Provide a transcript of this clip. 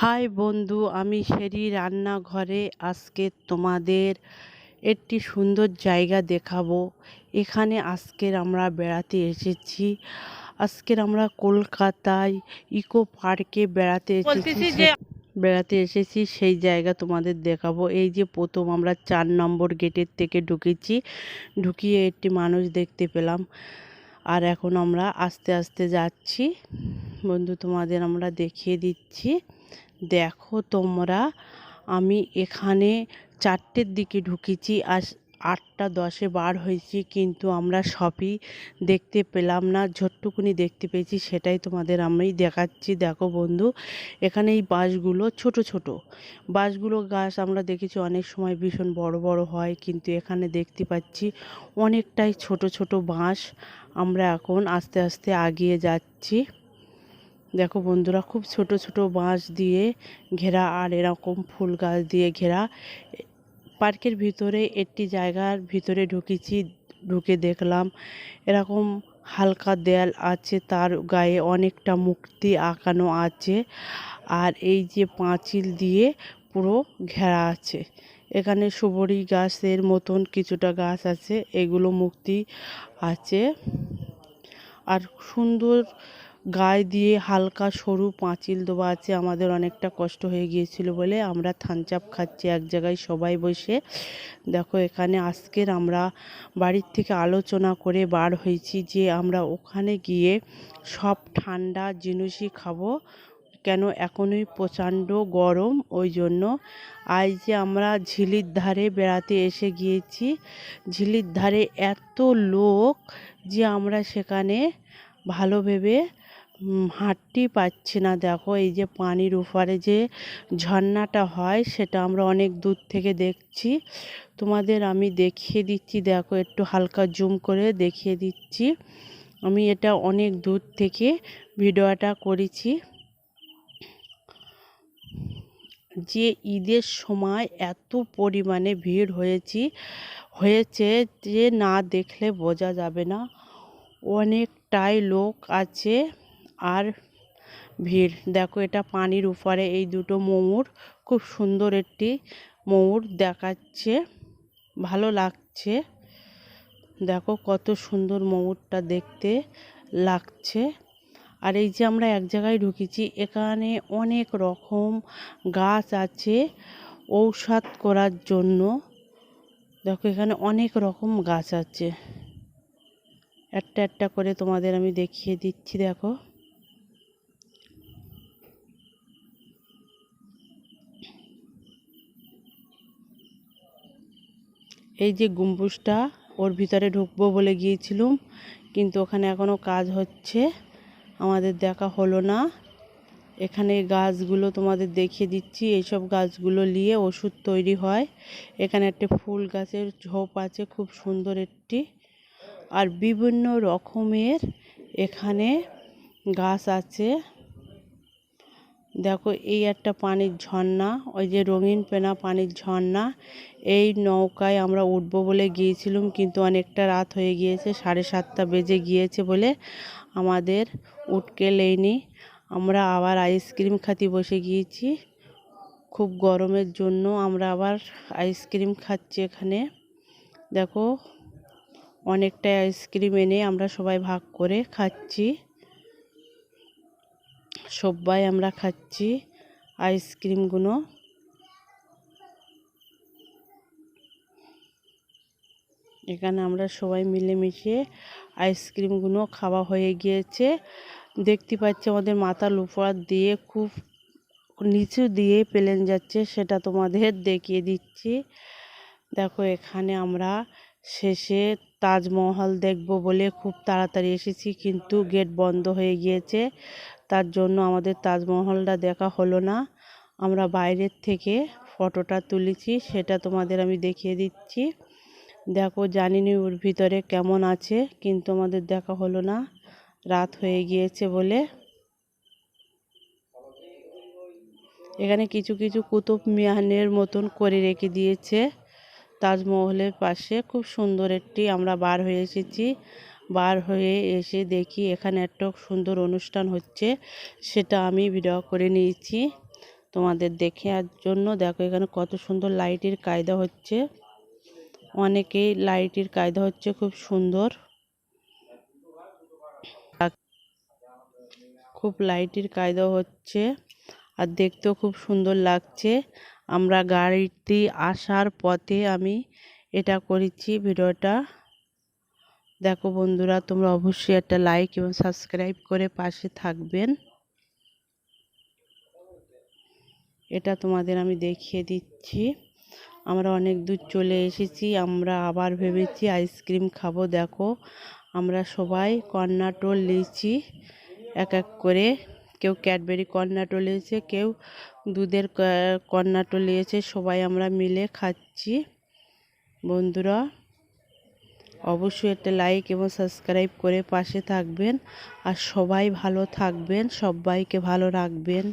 High বন্ধু আমি সেরি রান্নাঘরে আজকে তোমাদের একটি সুন্দর জায়গা দেখাবো। এখানে আজকের আমরা বেড়াতে এসেছি। আজকের আমরা কলকাতায় ইকো পার্কে বেড়াতে এসেছি। বেড়াতে এসেছি সেই জায়গা তোমাদের দেখাবো। এই যে প্রথম আমরা চার নম্বর গেটের থেকে ঢুকেছি ঢুকিয়ে একটি মানুষ দেখতে পেলাম। আর এখন আমরা আস্তে আস্তে যাচ্ছি। বন্ধু তোমাদের আমরা দেখিয়ে দিচ্ছি। দেখো তোমরা, আমি এখানে চারটের দিকে ঢুকেছি আর আটটা দশে বার হয়েছি, কিন্তু আমরা সবই দেখতে পেলাম না ঝট্টুকুনি দেখতে পেয়েছি সেটাই তোমাদের আমি দেখাচ্ছি। দেখো বন্ধু, এখানে এই বাসগুলো ছোট ছোট। বাসগুলো গাছ আমরা দেখেছি অনেক সময় ভীষণ বড় বড় হয়, কিন্তু এখানে দেখতে পাচ্ছি অনেকটাই ছোট ছোট বাঁশ। আমরা এখন আস্তে আস্তে আগিয়ে যাচ্ছি। দেখো বন্ধুরা, খুব ছোট ছোট বাঁশ দিয়ে ঘেরা আর এরকম ফুল গাছ দিয়ে ঘেরা। পার্কের ভিতরে একটি জায়গার ভিতরে ঢুকেছি, ঢুকে দেখলাম এরকম হালকা দেয়াল আছে, তার গায়ে অনেকটা মূর্তি আঁকানো আছে আর এই যে পাঁচিল দিয়ে পুরো ঘেরা আছে। এখানে সুবরি গাছের মতন কিছুটা গাছ আছে, এগুলো মুক্তি আছে। আর সুন্দর গায়ে দিয়ে হালকা সরু পাঁচিল দেওয়া আছে। আমাদের অনেকটা কষ্ট হয়ে গিয়েছিল বলে আমরা থানচাপ খাচ্ছি এক জায়গায় সবাই বসে। দেখো, এখানে আজকের আমরা বাড়ির থেকে আলোচনা করে বার হয়েছি যে আমরা ওখানে গিয়ে সব ঠান্ডা জিনিসই খাব। কেন? এখনই প্রচণ্ড গরম, ওই জন্য। আজ যে আমরা ঝিলির ধারে বেড়াতে এসে গিয়েছি, ঝিলির ধারে এত লোক যে আমরা সেখানে ভালো ভেবে হাঁটতেই পারছি না। দেখো, এই যে পানির ওপারে যে ঝর্ণাটা হয়, সেটা আমরা অনেক দূর থেকে দেখছি। তোমাদের আমি দেখিয়ে দিচ্ছি, দেখো, একটু হালকা জুম করে দেখিয়ে দিচ্ছি। আমি এটা অনেক দূর থেকে ভিডিওটা করেছি। যে ঈদের সময় এত পরিমাণে ভিড় হয়েছি, হয়েছে যে না দেখলে বোঝা যাবে না। অনেকটাই লোক আছে। আর ভিড়। দেখো এটা পানির উপরে এই দুটো ময়ূর, খুব সুন্দর একটি ময়ূর দেখাচ্ছে, ভালো লাগছে। দেখো কত সুন্দর ময়ূরটা দেখতে লাগছে। আর এই যে আমরা এক জায়গায় ঢুকেছি, এখানে অনেক রকম গাছ আছে ঔষধ করার জন্য। দেখো এখানে অনেক রকম গাছ আছে। একটা একটা করে তোমাদের আমি দেখিয়ে দিচ্ছি, দেখো। এই যে গম্বুজটা ওর ভিতরে ঢুকবো বলে গিয়েছিলুম, কিন্তু ওখানে এখনও কাজ হচ্ছে, আমাদের দেখা হলো না। এখানে গাছগুলো তোমাদের দেখিয়ে দিচ্ছি, এইসব গাছগুলো নিয়ে ওষুধ তৈরি হয়। এখানে একটা ফুল গাছের ঝোপ আছে, খুব সুন্দর একটি। আর বিভিন্ন রকমের এখানে গাছ আছে। দেখো এই একটা পানির ঝর্ণা, ওই যে রঙিন পেনা পানির ঝর্ণা। এই নৌকায় আমরা উঠবো বলে গিয়েছিলাম, কিন্তু অনেকটা রাত হয়ে গিয়েছে, সাড়ে সাতটা বেজে গিয়েছে বলে আমাদের উঠকে লেইনি। আমরা আবার আইসক্রিম খাতি বসে গিয়েছি। খুব গরমের জন্য আমরা আবার আইসক্রিম খাচ্ছি এখানে। দেখো, অনেকটাই আইসক্রিম এনে আমরা সবাই ভাগ করে খাচ্ছি। সবাই আমরা খাচ্ছি আইসক্রিমগুলো। এখানে আমরা সবাই মিলেমিশে আইসক্রিমগুলো খাওয়া হয়ে গিয়েছে। দেখতে পাচ্ছি আমাদের মাথার উপর দিয়ে খুব নিচু দিয়ে প্লেন যাচ্ছে, সেটা তোমাদের দেখিয়ে দিচ্ছি। দেখো, এখানে আমরা শেষে তাজমহল দেখব বলে খুব তাড়াতাড়ি এসেছি, কিন্তু গেট বন্ধ হয়ে গিয়েছে। তার জন্য আমাদের তাজমহলটা দেখা হলো না। আমরা বাইরের থেকে ফটোটা তুলেছি, সেটা তোমাদের আমি দেখিয়ে দিচ্ছি। দেখো, জানিনি ওর ভিতরে কেমন আছে, কিন্তু আমাদের দেখা হলো না। রাত হয়ে গিয়েছে বলে। এখানে কিছু কিছু কুতুব মিয়ানের মতন করে রেখে দিয়েছে তাজমহলের পাশে। খুব সুন্দর একটি আমরা বার হয়ে এসেছি। বার হয়ে এসে দেখি এখানে একটা সুন্দর অনুষ্ঠান হচ্ছে। সেটা আমি ভিডিও করে নিয়েছি তোমাদের দেখে আর জন্য। দেখো এখানে কত সুন্দর লাইটের কায়দা হচ্ছে। অনেকেই লাইটের কায়দা হচ্ছে, খুব সুন্দর। খুব লাইটের কায়দা হচ্ছে আর দেখতেও খুব সুন্দর লাগছে। আমরা গাড়িটি আসার পথে আমি এটা করেছি ভিডিওটা। দেখো বন্ধুরা, তোমরা অবশ্যই একটা লাইক এবং সাবস্ক্রাইব করে পাশে থাকবেন। এটা তোমাদের আমি দেখিয়ে দিচ্ছি। আমরা অনেক দূর চলে এসেছি, আমরা আবার ভেবেছি আইসক্রিম খাব। দেখো, আমরা সবাই কর্নাটল লিচি এক এক করে। কেউ ক্যাডবেরি কর্নাটল নিয়েছে, কেউ দুধের কর্নাটল নিয়েছে, সবাই আমরা মিলে খাচ্ছি। বন্ধুরা অবশ্যই একটা লাইক এবং সাবস্ক্রাইব করে পাশে থাকবেন। আর সবাই ভালো থাকবেন, সবাইকে ভালো রাখবেন।